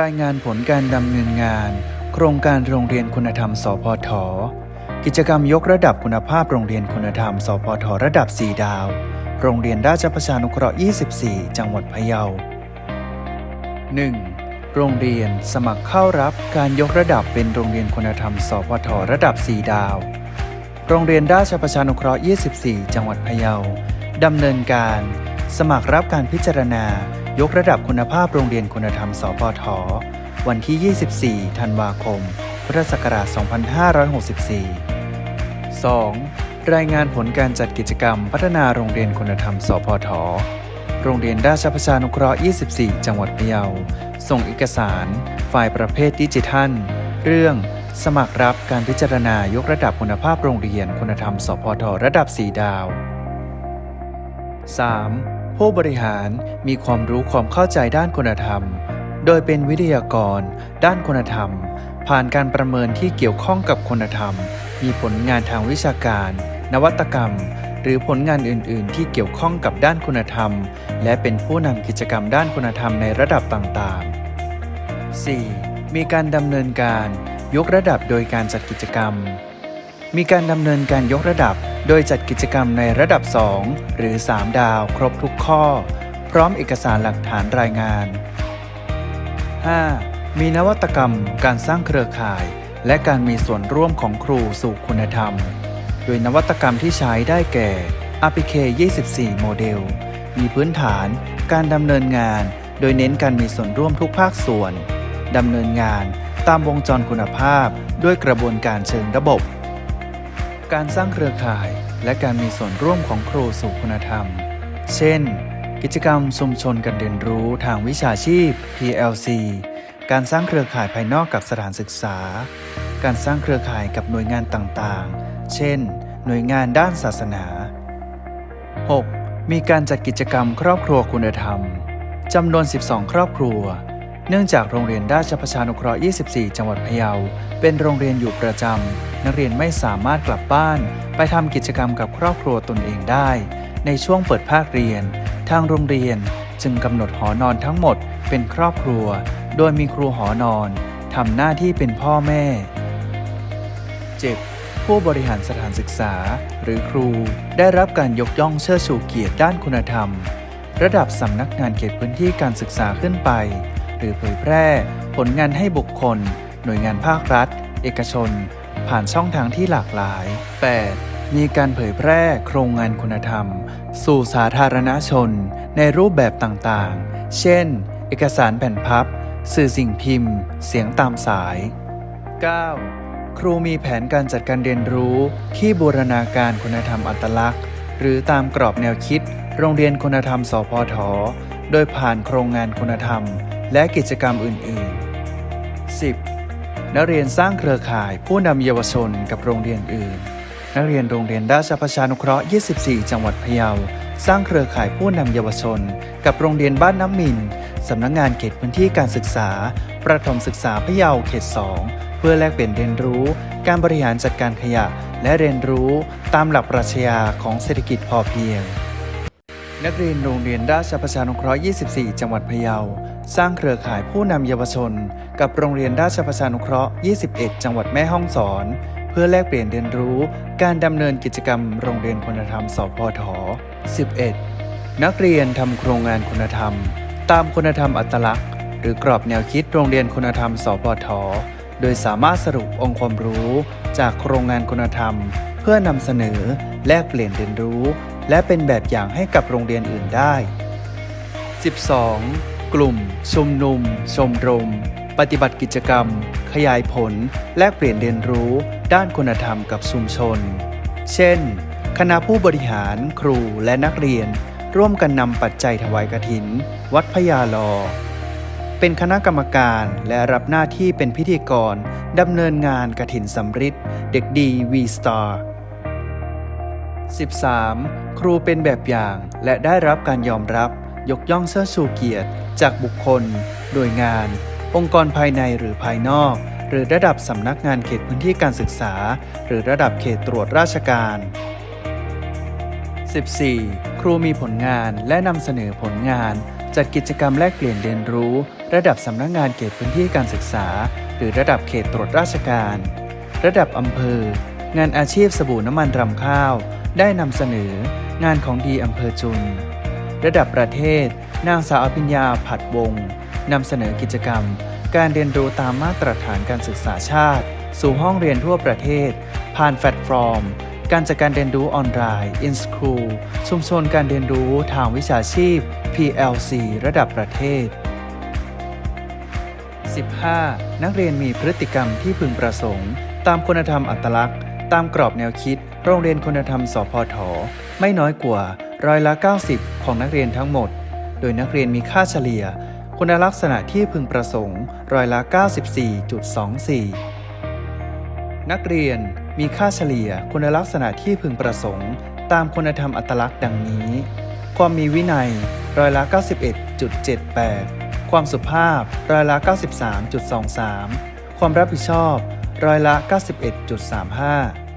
รายงานผลการดำเนินงาน โครงการโรงเรียนคุณธรรม สพท กิจกรรมยกระดับคุณภาพโรงเรียนคุณธรรม สพท ระดับ 4 ดาว โรงเรียนราชประชานุเคราะห์ 24 จังหวัดพะเยา 1. โรงเรียนสมัครเข้ารับการยกระดับเป็นโรงเรียนคุณธรรม สพท ระดับ 4 ดาว โรงเรียนราชประชานุเคราะห์ 24 จังหวัดพะเยาดำเนินการ สมัครรับการพิจารณา ยกระดับคุณภาพโรงเรียนคุณธรรมสพทวันที่ 24 ธันวาคม พุทธศักราช 2564 2. รายงานผลการจัดกิจกรรม พัฒนาโรงเรียนคุณธรรม สพท โรงเรียนราชประชานุเคราะห์ 24 จังหวัดพะเยา ส่งเอกสาร ไฟล์ประเภทดิจิทัล เรื่องสมัครรับการพิจารณายกระดับคุณภาพโรงเรียนคุณธรรม สพท ระดับ 4 ดาว 3. ผู้บริหารมีความรู้ความเข้าใจด้านคุณธรรม โดยเป็นวิทยากร ด้านคุณธรรม ผ่านการประเมินที่เกี่ยวข้องกับคุณธรรม มีผลงานทางวิชาการ นวัตกรรม หรือผลงานอื่น ๆ ที่เกี่ยวข้องกับด้านคุณธรรม และเป็นผู้นำกิจกรรมด้านคุณธรรมในระดับต่าง ๆ 4. มีการดำเนินการ ยกระดับโดยการจัดกิจกรรม มีการดำเนินการยกระดับ โดยจัดกิจกรรมในระดับ 2 หรือ 3 ดาวครบทุกข้อ พร้อมเอกสารหลักฐานรายงาน 5. มีนวัตกรรม การสร้างเครือข่าย และการมีส่วนร่วมของครูสู่คุณธรรม โดยนวัตกรรมที่ใช้ได้แก่ RPK 24 โมเดล มีพื้นฐาน การดำเนินงาน โดยเน้นการมีส่วนร่วมทุกภาคส่วนดำเนินงานตามวงจรคุณภาพด้วยกระบวนการเชิงระบบ การสร้างเครือข่าย และการมีส่วนร่วมของครูสู่คุณธรรม เช่น กิจกรรมชุมชนการเรียนรู้ทางวิชาชีพ PLC การสร้างเครือข่ายภายนอกกับสถานศึกษา การสร้างเครือข่ายกับหน่วยงานต่างๆ เช่น หน่วยงานด้านศาสนา 6. มีการจัดกิจกรรมครอบครัวคุณธรรมจำนวน 12 ครอบครัว เนื่องจากโรงเรียนราชประชานุเคราะห์ 24 จังหวัดพะเยา เป็นโรงเรียนอยู่ประจำ นักเรียนไม่สามารถกลับบ้าน ไปทำกิจกรรมกับครอบครัวตนเองได้ ในช่วงเปิดภาคเรียน ทางโรงเรียนจึงกำหนดหอนอนทั้งหมด เป็นครอบครัว โดยมีครูหอนอนทำหน้าที่เป็นพ่อแม่ 7. ผู้บริหารสถานศึกษา หรือครูได้รับการยกย่องเชิดชูเกียรติด้านคุณธรรม ระดับสำนักงานเขตพื้นที่การศึกษาขึ้นไป หรือเผยแพร่ ผลงานให้บุคคล หน่วยงานภาครัฐ เอกชน ผ่านช่องทางที่หลากหลาย 8. มีการเผยแพร่โครงงานคุณธรรม สู่สาธารณชน ในรูปแบบต่างๆ เช่น เอกสารแผ่นพับ สื่อสิ่งพิมพ์ เสียงตามสาย 9. ครูมีแผนการจัดการเรียนรู้ที่บูรณาการคุณธรรมอัตลักษณ์ หรือตามกรอบแนวคิด โรงเรียนคุณธรรมสพทโดยผ่านโครงงานคุณธรรม และกิจกรรมอื่น ๆ 10. นักเรียนสร้างเครือข่ายผู้นำเยาวชนกับโรงเรียนอื่น นักเรียนโรงเรียนราชประชานุเคราะห์ 24 จังหวัดพะเยา สร้างเครือข่ายผู้นำเยาวชน กับโรงเรียนบ้านน้ำมินสำนักงงานเขตพื้นที่การศึกษา ประถมศึกษาพะเยาเขต 2 เพื่อแลกเปลี่ยนเรียนรู้ การบริหารจัดการขยะ และเรียนรู้ตามหลักปรัชญาของเศรษฐกิจพอเพียง นักเรียนโรงเรียนราชประชานุเคราะห์ 24 จังหวัดพะเยา สร้างเครือข่ายผู้นำเยาวชน กับโรงเรียนราชประชานุเคราะห์ 21 จังหวัดแม่ฮ่องสอน เพื่อแลกเปลี่ยนเรียนรู้การดำเนินกิจกรรมโรงเรียนคุณธรรมสพท 11. นักเรียนทำโครงงานคุณธรรม ตามคุณธรรมอัตลักษณ์ หรือกรอบแนวคิดโรงเรียนคุณธรรมสพท โดยสามารถสรุปองค์ความรู้ จากโครงงานคุณธรรม เพื่อนำเสนอแลกเปลี่ยนเรียนรู้ และเป็นแบบอย่างให้กับโรงเรียนอื่นได้ 12. กลุ่ม ชุมนุม ชมรม ปฏิบัติกิจกรรม ขยายผล แลกเปลี่ยนเรียนรู้ ด้านคุณธรรมกับชุมชน เช่น คณะผู้บริหาร ครูและนักเรียน ร่วมกันนำปัจจัยถวายกฐิน วัดพญาลอ เป็นคณะกรรมการและรับหน้าที่เป็นพิธีกรดำเนินงานกฐินสำริดเด็กดีวีสตาร์ 13. ครูเป็นแบบอย่างและได้รับการยอมรับ ยกย่องเชิดชูเกียรติ จากบุคคลหน่วยงาน องค์กรภายในหรือภายนอก หรือระดับสำนักงานเขตพื้นที่การศึกษา หรือระดับเขตตรวจราชการ 14. ครูมีผลงานและนำเสนอผลงาน จัดกิจกรรมแลกเปลี่ยนเรียนรู้ ระดับสำนักงานเขตพื้นที่การศึกษา หรือระดับเขตตรวจราชการ ระดับอำเภอ งานอาชีพสบู่น้ำมันรำข้าว ได้นำเสนองานของดีอำเภอจุน ระดับประเทศ นางสาวอภิญญาผัดวงนำเสนอกิจกรรม การเรียนรู้ตามมาตรฐานการศึกษาชาติ สู่ห้องเรียนทั่วประเทศ ผ่านแพลตฟอร์ม การจัดการเรียนรู้ออนไลน์ In School ชุมชนการเรียนรู้ทางวิชาชีพ PLC ระดับประเทศ 15. นักเรียนมีพฤติกรรมที่พึงประสงค์ ตามคุณธรรมอัตลักษณ์ ตามกรอบแนวคิด โรงเรียนคุณธรรมสพท ไม่น้อยกว่าร้อยละ 90 ของนักเรียนทั้งหมด โดยนักเรียนมีค่าเฉลี่ย คุณลักษณะที่พึงประสงค์ร้อยละ 94.24 นักเรียนมีค่าเฉลี่ยคุณลักษณะที่พึงประสงค์ ตามคุณธรรมอัตลักษณ์ดังนี้ ความมีวินัยร้อยละ 91.78 ความสุภาพร้อยละ 93.23 ความรับผิดชอบร้อยละ 91.35